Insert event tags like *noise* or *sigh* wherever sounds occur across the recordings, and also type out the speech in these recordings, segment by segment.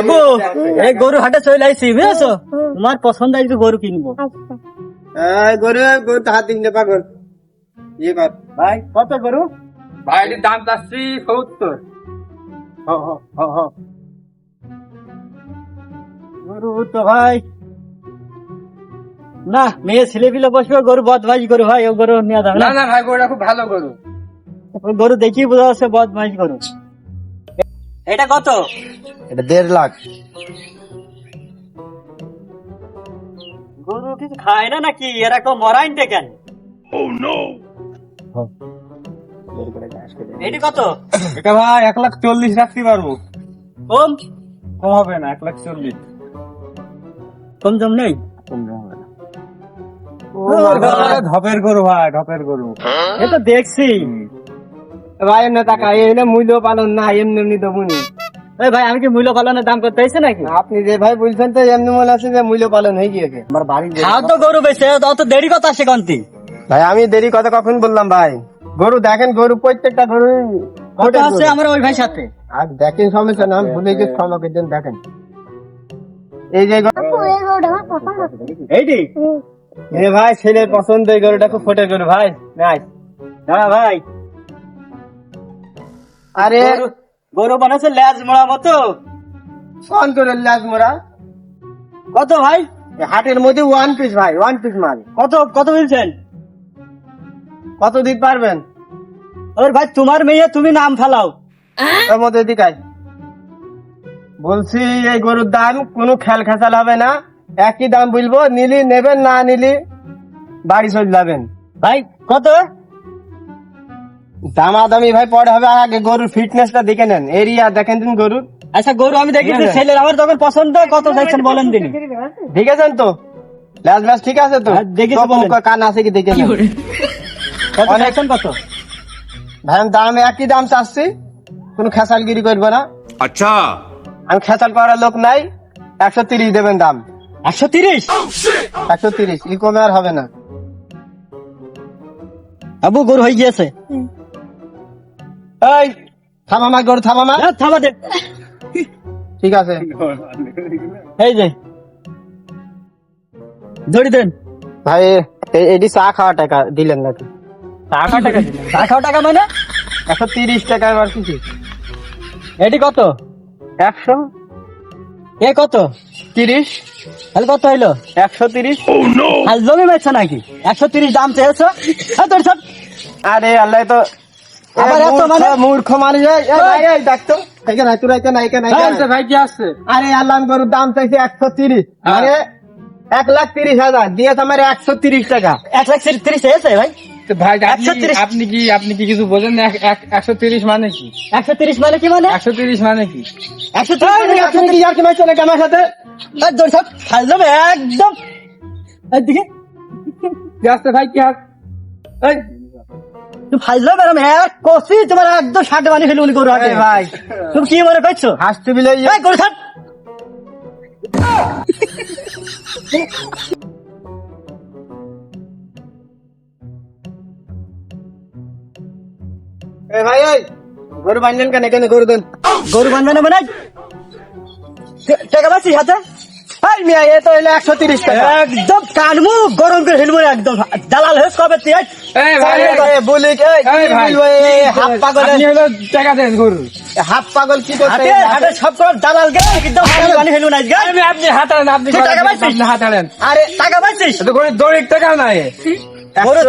আবু এই গরু হাটে চলে আইছি বুঝেছ? তোমার পছন্দ আইছে গরু কিনবো। এই গরু গরু তো দিন দে পাগল। ইয়ে কর। ভাই কত গরু? ভাই এটির দাম চাচ্ছি সত্তর। গরু তো ভাই। না মেয়ে ছেলে পিলে বসবে গরু বদমাইশ গরু ভাই ও গরু নেওয়া যাবে না? না না ভাই গরুটা খুব ভালো গরু। গরু দেখি বোঝা যাচ্ছে বদমাইশ গরু। এটা কত এটা দেড় লাখ গরু কিছু খায় না নাকি এরকম মরাইন কেন এটি কত এটা ভাই এক লাখ চল্লিশ রাখতে পারব কম কম হবে না এক লাখ চল্লিশ কম জম নেই ধপের গরু ভাই ধপের গরু এ তো দেখছি ভাই এমনি টাকা এনে মূল্য পালন না এমনি এমনি দেবুনি এই ভাই আমি কি মূল্য পালনের দাম করতে আইছে নাকি? আপনি যে ভাই বলছেন তো এমনি মনে আছে যে মূল্য পালন হয়ে গিয়েছে। আমার বাড়ি খাও তো গরু বেছে অত দেরি কথা আসে কন্তি ভাই আমি দেরি কথা কখন বললাম ভাই? গরু দেখেন গরু প্রত্যেকটা গরু কত আছে আমার ওই ভাই সাথে। আর দেখেন সমস্যা না আমি ভুলে গেছি ক্ষমা করে দেন দেখেন। এই যে গরু- এইটি এ ভাই ছেলের পছন্দ এই গরুটা খুব ফোটে গরু ভাই। নাই দাঁড়া ভাই। আরে গরু- বানাচ্ছে ল্যাজ মোড়া মতো। ফোন করে লাজ মোরা কত ভাই? হাটের মধ্যে ওয়ান পিস ভাই ওয়ান পিস মাল। কত কত বলছেন? কত দিতে পারবেন? ওর ভাই তোমার মেয়ে তুমি নাম ফেলাও। ওর মধ্যে দিকাই বলছি এই গরুর দাম কোনো খেল খেসাল হবে না। একই দাম বলব নিলি নেবেন না নিলি বাড়ি চলে যাবেন। ভাই কত? দামা দামি ভাই পরে হবে আগে গরুর ফিটনেসটা দেখে নেন। এরিয়া দেখেন দিন গরুর। আচ্ছা গরু আমি দেখি ছেলের আমার যখন পছন্দ কত চাইছেন বলেন দিন। ঠিক আছেন তো? লাজ লাজ ঠিক আছে তো? হ্যাঁ, দেখি কান আছে কি দেখে নেন? কত ভাই দাম একই দাম চাচ্ছি। কোনো খেসালগিরি করব না। আচ্ছা। আমি খেসাল করার লোক নাই। একশো তিরিশ দেবেন দাম। একশো তিরিশ? Oh, oh. একশো তিরিশ ই কমে আর হবে না। আবু গরু হয়ে গিয়েছে। এই থামামা গরু থামামা থামা দে। ঠিক আছে। এই যে। ধরি দেন। ভাই এটি চা খাওয়া টাকা দিলেন নাকি? টাকা দিলেন। টাকা টাকা মানে? একশো তিরিশ টাকা আর কিছু। এটি কত? একশো? এ কত? তিরিশ। তাহলে কত হইল? একশো তিরিশ। হাল জমি বেচছো নাকি? একশো তিরিশ দাম চেয়েছো? হ্যাঁ তোর সব আরে আল্লাহ তো আবার এত মানে- মূর্খ মানুষ এই, এখানে। ভাই কি আসছে? আরে আল্লাহ গরুর দাম চাইছি একশো তিরিশ। মানে এক লাখ তিরিশ হাজার দিয়েছে আমার একশো তিরিশ টাকা। এক লাখ তিরিশ চেয়েছে ভাই? ভাই আপনি- 130 আপনি কি আপনি কি কিছু বোঝেন না? একশো তিরিশ মানে কি? একশো তিরিশ মানে কি মানে? একশো তিরিশ মানে কি? একশো তিরিশ মানে আর কি নাকি আমার সাথে? সব জমি একদম। ভাই কি আস ম্যাডাম হ্যাঁ? কষি তোমার একদম ষাট মানে ফেলে উনি গরু হাটে। ভাই। তুমি কি মনে করছ? হাসতে বিলে এই ছাড়। *laughs* ভাই এই গরু বাঁধলেন কেন? এখানে গরু দেন। গরু মানে? টাকা পাচ্ছিস হাতে? এই মিয়া এ তো হইল একশো তিরিশ টাকা। একদম কানমু গরম করে ফেলব একদম। দালাল হয়ে কবে তুই? এই? এই ভাই এই। ভাই, বলি কি, এই, এই কি ভাই। বলব, এই হাফ পাগল আপনি হলো টাকা দেন গরু। হাফ পাগল কি করতে হাটে হাটে সব করে দালাল গে একদম পানি পানি ফেলব না আজকে। আমি আপনি হাতালেন আপনি তুই টাকা পাইছিস? আপনি হাতালেন আরে টাকা পাচ্ছিস দড়ির টাকা নাই।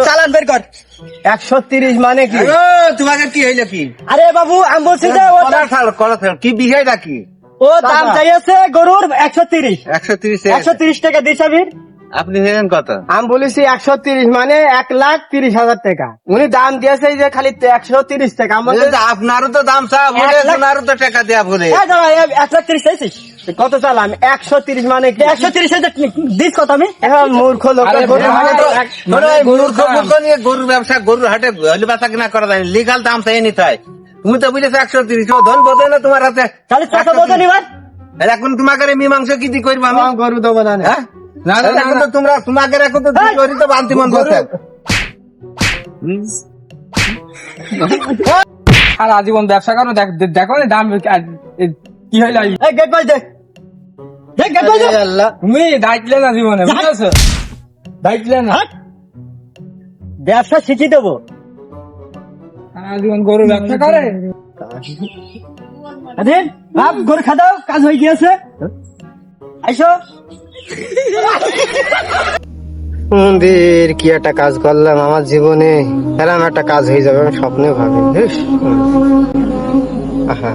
চালান বের কর। একশো তিরিশ মানে কি? তোমাকে কি হইল কি? আরে বাবু আমি বলছি যে কি বিষয়টা কি? ও দাম চাইছে গরুর একশো তিরিশ। একশো তিরিশ একশো তিরিশ টাকা দিস আমি আপনি নেবেন কত? আমি বলেছি একশো তিরিশ মানে এক লাখ তিরিশ হাজার টাকা। উনি দাম দিয়েছে যে খালি একশো তিরিশ টাকা। আপনারও তো দাম ওনারও তো টাকা দেয়া বলে এই এক লাখ তিরিশ চাইছিস? কত চালাম? একশো তিরিশ মানে একশো তিরিশ হাজার দিস কত আমি? এখন মূর্খ লোক মূর্খ মূর্খ নিয়ে গরুর ব্যবসা গরুর হাটে হলি বাসা কিনা করা যায়। লিগাল দাম চাই নিতে হয়। তুমি তো বুঝেছ একশো তিরিশ ধন বোধ না তোমার হাতে। তাহলে টাকা বোঝো নিবার। এখন তোমাকে মীমাংসা কি করব আমি? গরু দেবো না হ্যাঁ? না, এখন তো তোমরা তোমাকে এখন তো! করি তো বান্তি মন বসে সারা জীবন ব্যবসা করো দেখ- দেখো না দাম কি হইল? আই? গেট বাজ দে। দেখ আরে তুমি দায়িত্বলে না জীবনে বুঝেছ? না। ব্যবসা শিখিয়ে দেবো। সারা জীবন গরু ব্যবসা করে? আরে বাপ গরু খাদাও কাজ হয়ে গিয়েছে। আইসো। মন্দির কি একটা কাজ করলাম আমার জীবনে। এরকম একটা কাজ হয়ে যাবে আমি স্বপ্নে ভাবি আহা।